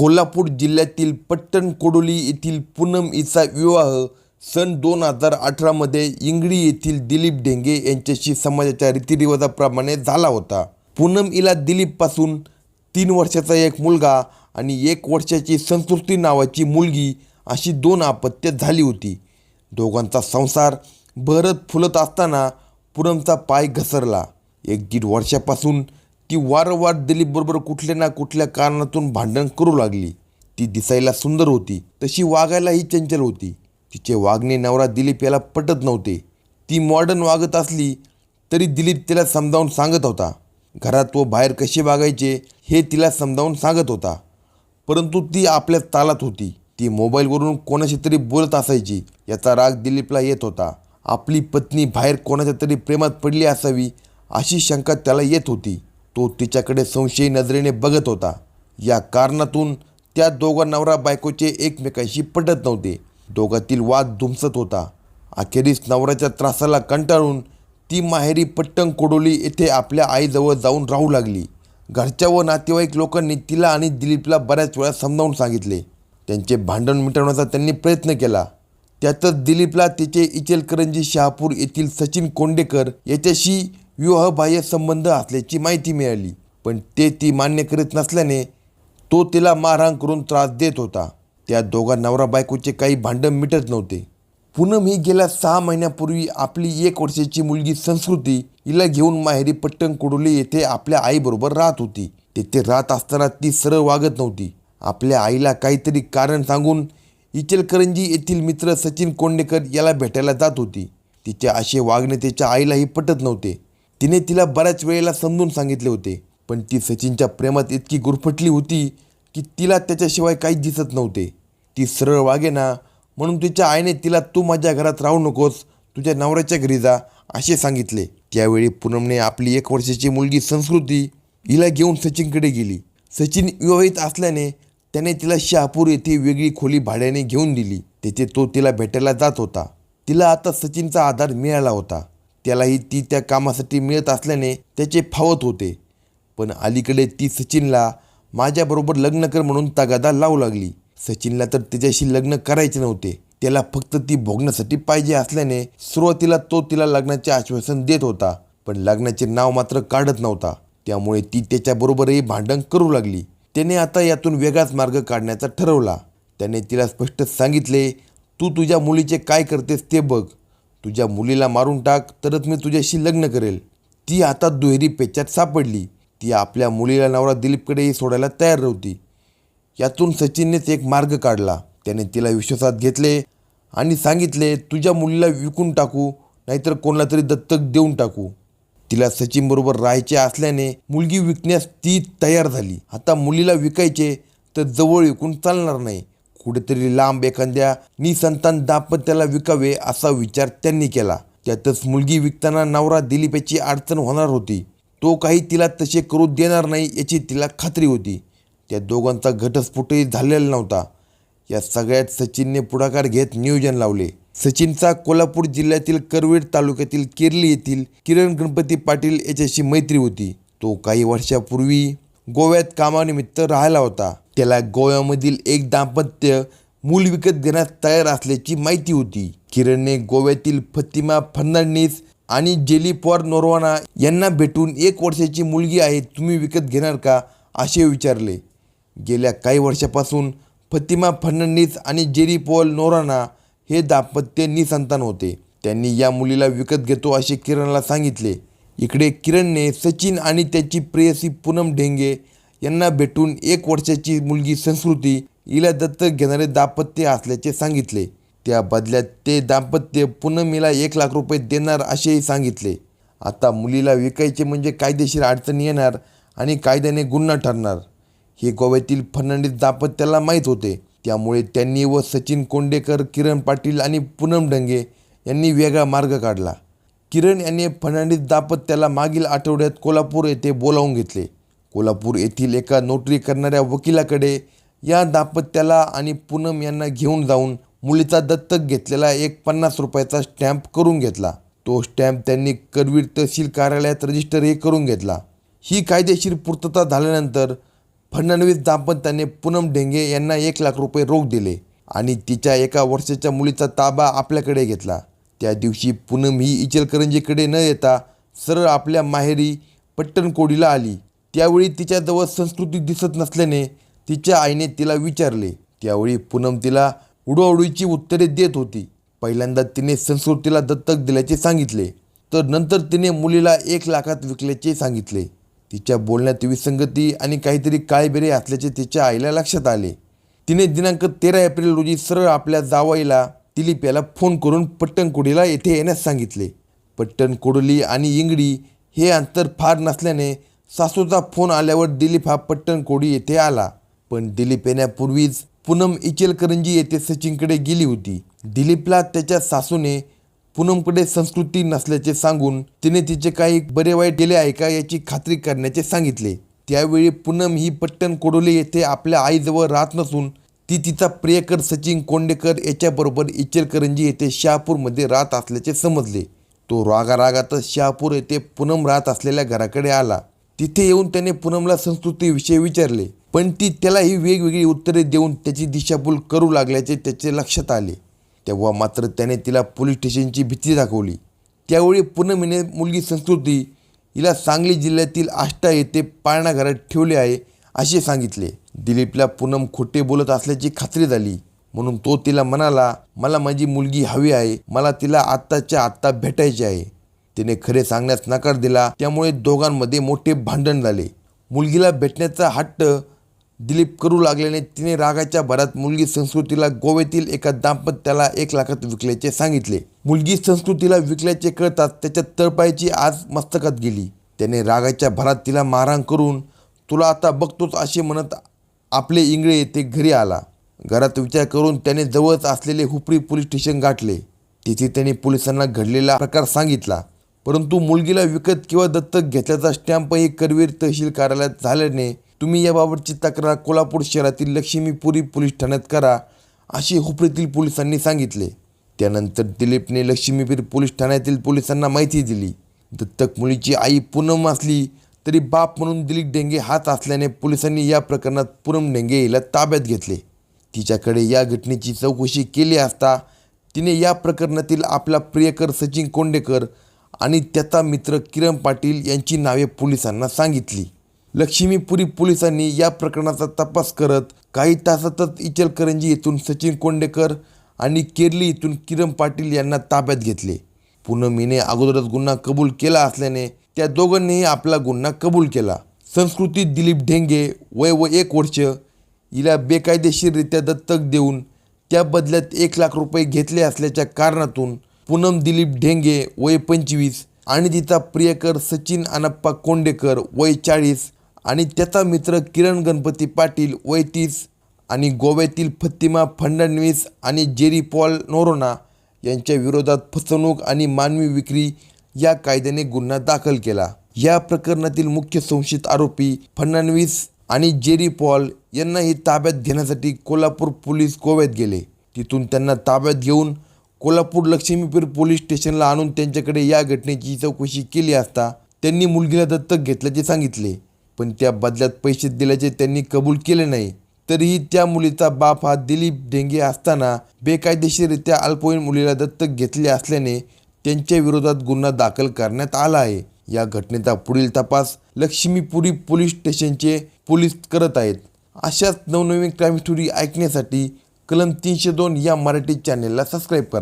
कोल्हापूर जिल्ह्यातील पट्टण कोडोली येथील पूनम हिचा विवाह सन दोन हजार अठरामध्ये इंगळी येथील दिलीप ढेंगे यांच्याशी समाजाच्या रीतिरिवाजाप्रमाणे झाला होता. पूनम हिला दिलीपपासून तीन वर्षाचा एक मुलगा आणि एक वर्षाची संस्कृती नावाची मुलगी अशी दोन अपत्य झाली होती. दोघांचा संसार भरत फुलत असताना पूनमचा पाय घसरला. एक दीड वर्षापासून ती वारंवार दिलीपबरोबर कुठल्या ना कुठल्या कारणातून भांडण करू लागली. ती दिसायला सुंदर होती. तशी वागायलाही चंचल होती. तिचे वागणे नवरा दिलीप याला पटत नव्हते. ती मॉडर्न वागत असली तरी दिलीप तिला समजावून सांगत होता. घरात व बाहेर कसे वागायचे हे तिला समजावून सांगत होता. परंतु ती आपल्या तालात होती. ती मोबाईलवरून कोणाशी तरी बोलत असायची. याचा राग दिलीपला येत होता. आपली पत्नी बाहेर कोणाच्या तरी प्रेमात पडली असावी अशी शंका त्याला येत होती. तो तिच्याकडे संशयी नजरेने बघत होता. या कारणातून त्या दोघा नवरा बायकोचे एकमेकांशी पटत नव्हते. दोघातील वाद धुमसत होता. अखेरीस नवऱ्याच्या त्रासाला कंटाळून ती माहेरी पट्टण कोडोली येथे आपल्या आईजवळ जाऊन राहू लागली. घरच्या व नातेवाईक लोकांनी तिला आणि दिलीपला बऱ्याच वेळा समजावून सांगितले. त्यांचे भांडण मिटवण्याचा त्यांनी प्रयत्न केला. त्यातच दिलीपला तिचे इचलकरंजी शहापूर येथील सचिन कोंडेकर याच्याशी विवाहबाह्य संबंध असल्याची माहिती मिळाली. पण ते ती मान्य करीत नसल्याने तो तिला मारहाण करून त्रास देत होता. त्या दोघा नवरा बायकोचे काही भांडण मिटत नव्हते. पूनम ही गेल्या सहा महिन्यापूर्वी आपली एक वर्षाची मुलगी संस्कृती हिला घेऊन माहेरी पट्टण कुडोली येथे आपल्या आईबरोबर राहत होती. तेथे राहत असताना ती सरळ वागत नव्हती. आपल्या आईला काहीतरी कारण सांगून इचलकरंजी येथील मित्र सचिन कोंडेकर याला भेटायला जात होती. तिचे असे वागणे तिच्या आईलाही पटत नव्हते. तिने तिला बऱ्याच वेळेला समजून सांगितले होते पण ती सचिनच्या प्रेमात इतकी गुरफटली होती की तिला त्याच्याशिवाय काहीच दिसत नव्हते. ती सरळ वागेना म्हणून तिच्या आईने तिला तू माझ्या घरात राहू नकोस तुझ्या नवऱ्याच्या घरी जा असे सांगितले. त्यावेळी पूनमने आपली एक वर्षाची मुलगी संस्कृती हिला घेऊन सचिनकडे गेली. सचिन विवाहित असल्याने त्याने तिला शहापूर येथे वेगळी खोली भाड्याने घेऊन दिली. तेथे तो तिला भेटायला जात होता. तिला आता सचिनचा आधार मिळाला होता. त्यालाही ती त्या कामासाठी मिळत असल्याने त्याचे फावत होते. पण अलीकडे ती सचिनला माझ्याबरोबर लग्न कर म्हणून तगादा लावू लागली. सचिनला तर तिच्याशी लग्न करायचे नव्हते. त्याला फक्त ती भोगण्यासाठी पाहिजे असल्याने सुरुवातीला तो तिला लग्नाचे आश्वासन देत होता. पण लग्नाचे नाव मात्र काढत नव्हता. त्यामुळे ती त्याच्याबरोबरही भांडण करू लागली. त्याने आता यातून वेगळाच मार्ग काढण्याचा ठरवला. त्याने तिला स्पष्ट सांगितले तू तुझ्या मुलीचे काय करतेस ते बघ. तुझ्या मुलीला मारून टाक तरच मी तुझ्याशी लग्न करेल. ती आता दुहेरी पेच्यात सापडली. ती आपल्या मुलीला नवरा दिलीपकडेही सोडायला तयार नव्हती. यातून सचिननेच एक मार्ग काढला. त्याने तिला विश्वासात घेतले आणि सांगितले तुझ्या मुलीला विकून टाकू नाहीतर कोणाला तरी दत्तक देऊन टाकू. तिला सचिनबरोबर राहायचे असल्याने मुलगी विकण्यास ती तयार झाली. आता मुलीला विकायचे तर जवळ विकून चालणार नाही. कुठेतरी लांब एखाद्या निसंतान दाम्पत्याला विकावे असा विचार त्यांनी केला. त्यातच मुलगी विकताना नवरा दिलीपेची अडचण होणार होती. तो काही तिला तसे करू देणार नाही याची तिला खात्री होती. त्या दोघांचा घटस्फोटही झालेला नव्हता. या सगळ्यात सचिनने पुढाकार घेत नियोजन लावले. सचिनचा कोल्हापूर जिल्ह्यातील करवीर तालुक्यातील केरली येथील किरण गणपती पाटील याच्याशी मैत्री होती. तो काही वर्षापूर्वी गोव्यात कामानिमित्त राहिला होता. त्याला गोव्यामधील एक दाम्पत्य मूल विकत घेण्यास तयार असल्याची माहिती होती. किरणने गोव्यातील फतिमा फर्नांडिस आणि जेलीपॉर नोरवाना यांना भेटून एक वर्षाची मुलगी आहे तुम्ही विकत घेणार का? असे विचारले. गेल्या काही वर्षापासून फतिमा फर्नांडिस आणि जेरी पॉल नोराना हे दाम्पत्य निसंतान होते. त्यांनी या मुलीला विकत घेतो असे किरणला सांगितले. इकडे किरणने सचिन आणि त्याची प्रेयसी पूनम ढेंगे यांना भेटून एक वर्षाची मुलगी संस्कृती हिला दत्तक घेणारे दाम्पत्य असल्याचे सांगितले. त्या बदल्यात ते दाम्पत्य पूनमीला एक लाख रुपये देणार असेही सांगितले. आता मुलीला विकायचे म्हणजे कायदेशीर अडचणी येणार आणि कायद्याने गुन्हा ठरणार. हे गोव्यातील फर्नांडीस दाम्पत्याला माहीत होते. त्यामुळे त्यांनी व सचिन कोंडेकर किरण पाटील आणि पूनम ढंगे यांनी वेगळा मार्ग काढला. किरण यांनी फर्नांडिस दापत्याला मागील आठवड्यात कोल्हापूर येथे बोलावून घेतले. कोल्हापूर येथील एका नोटरी करणाऱ्या वकिलाकडे या दापत्याला आणि पूनम यांना घेऊन जाऊन मुलीचा दत्तक घेतलेला एक पन्नास रुपयाचा स्टॅम्प करून घेतला. तो स्टॅम्प त्यांनी करवीर तहसील कार्यालयात रजिस्टरही करून घेतला. ही कायदेशीर पूर्तता झाल्यानंतर फडणवीस दाम्पत्याने पूनम ढेंगे यांना एक लाख रुपये रोख दिले आणि तिच्या एका वर्षाच्या मुलीचा ताबा आपल्याकडे घेतला. त्या दिवशी पूनम ही इचलकरंजीकडे न येता सरळ आपल्या माहेरी पट्टणकोडीला आली. त्यावेळी तिच्याजवळ संस्कृती दिसत नसल्याने तिच्या आईने तिला विचारले. त्यावेळी पूनम तिला उडवाउडवीची उत्तरे देत होती. पहिल्यांदा तिने संस्कृतीला दत्तक दिल्याचे सांगितले. तर नंतर तिने मुलीला एक लाखात विकल्याचे सांगितले. तिच्या बोलण्यात विसंगती आणि काहीतरी काळेबेरे असल्याचे तिच्या आईला लक्षात आले. तिने दिनांक तेरा एप्रिल रोजी सरळ आपल्या जावाईला दिलीप याला फोन करून पट्टणकोडीला येथे येण्यास सांगितले. पट्टणकोडली आणि इंगडी हे अंतर फार नसल्याने सासूचा फोन आल्यावर दिलीप हा पट्टणकोडी येथे आला. पण दिलीप येण्यापूर्वीच पूनम इचलकरंजी येथे सचिनकडे गेली होती. दिलीपला त्याच्या सासूने पूनमकडे संस्कृती नसल्याचे सांगून तिने तिचे काही बरे वाईट गेले आहे का याची खात्री करण्याचे सांगितले. त्यावेळी पूनम ही पट्टण कोडोली येथे आपल्या आईजवळ राहत नसून ती तिचा प्रियकर सचिन कोंडेकर याच्याबरोबर इचलकरंजी येथे शहापूरमध्ये राहत असल्याचे समजले. तो रागा रागातच शहापूर येथे पूनम राहत असलेल्या घराकडे आला. तिथे येऊन त्याने पूनमला संस्कृतीविषयी विचारले. पण ती त्यालाही वेगवेगळी उत्तरे देऊन त्याची दिशाभूल करू लागल्याचे त्याचे लक्षात आले. तेव्हा मात्र त्याने तिला पोलीस स्टेशनची भीती दाखवली. त्यावेळी पूनमीने मुलगी संस्कृती हिला सांगली जिल्ह्यातील आष्टा येथे पाळणा घरात ठेवले आहे असे सांगितले. दिलीपला पूनम खोटे बोलत असल्याची खात्री झाली. म्हणून तो तिला म्हणाला मला माझी मुलगी हवी आहे. मला तिला आत्ताच्या आत्ता भेटायची आहे. तिने खरे सांगण्यास नकार दिला. त्यामुळे दोघांमध्ये मोठे भांडण झाले. मुलगीला भेटण्याचा हट्ट दिलीप करू लागल्याने तिने रागाच्या भरात मुलगी संस्कृतीला गोव्यातील एका दाम्पत्याला एक लाखात विकल्याचे सांगितले. मुलगी संस्कृतीला विकल्याचे कळताच त्याच्या तळपायची आज मस्तकात गेली. त्याने रागाच्या भरात तिला मारहाण करून तुला आता बघतोच असे म्हणत आपले इंगळे येथे घरी आला. घरात विचार करून त्याने जवळच असलेले हुपरी पोलीस स्टेशन गाठले. तिथे त्याने पोलिसांना घडलेला प्रकार सांगितला. परंतु मुलगीला विकत किंवा दत्तक घेतल्याचा स्टॅम्पही करवीर तहसील कार्यालयात झाल्याने तुम्ही याबाबतची तक्रार कोल्हापूर शहरातील लक्ष्मीपुरी पोलीस ठाण्यात करा असे हुपरीतील पोलिसांनी सांगितले. त्यानंतर दिलीपने लक्ष्मीपूर पोलीस ठाण्यातील पोलिसांना माहिती दिली. दत्तक मुलीची आई पूनम असली तरी बाप म्हणून दिलीप डेंगे हात असल्याने पोलिसांनी या प्रकरणात पूनम डेंगे हिला ताब्यात घेतले. तिच्याकडे या घटनेची चौकशी केली असता तिने या प्रकरणातील आपला प्रियकर सचिन कोंडेकर आणि त्याचा मित्र किरण पाटील यांची नावे पोलिसांना सांगितली. लक्ष्मीपुरी पोलिसांनी या प्रकरणाचा तपास करत काही तासातच इचलकरंजी येथून सचिन कोंडेकर आणि केरली येथून किरण पाटील यांना ताब्यात घेतले. पुनमीने अगोदरच गुन्हा कबूल केला असल्याने त्या दोघांनीही आपला गुन्हा कबूल केला. संस्कृती दिलीप ढेंगे वय व एक वर्ष हिला बेकायदेशीररित्या दत्तक देऊन त्या बदल्यात एक लाख रुपये घेतले असल्याच्या कारणातून पूनम दिलीप ढेंगे वय पंचवीस आणि तिचा प्रियकर सचिन अनप्पा कोंडेकर वय चाळीस आणि त्याचा मित्र किरण गणपती पाटील वय तीस आणि गोव्यातील फतिमा फडणवीस आणि जेरी पॉल नोरोना यांच्या विरोधात फसवणूक आणि मानवी विक्री या कायद्याने गुन्हा दाखल केला. या प्रकरणातील मुख्य संशयित आरोपी फडणवीस आणि जेरी पॉल यांनाही ताब्यात घेण्यासाठी कोल्हापूर पोलीस गोव्यात गेले. तिथून त्यांना ताब्यात घेऊन कोल्हापूर लक्ष्मीपूर पोलीस स्टेशनला आणून त्यांच्याकडे या घटनेची चौकशी केली असता त्यांनी मुलगीला दत्तक घेतल्याचे सांगितले. पण त्या बदल्यात पैसे दिल्याचे त्यांनी कबूल केले नाही. तरीही त्या मुलीचा बाप हा दिलीप डेंगे असताना बेकायदेशीररित्या अल्पवयीन मुलीला दत्तक घेतले असल्याने त्यांच्या विरोधात गुन्हा दाखल करण्यात आला आहे. या घटनेचा पुढील तपास लक्ष्मीपुरी पोलीस स्टेशनचे पोलीस करत आहेत. अशाच नवनवीन क्राईम स्टोरी ऐकण्यासाठी कलम तीनशे दोन या मराठी चॅनेलला सबस्क्राईब करा.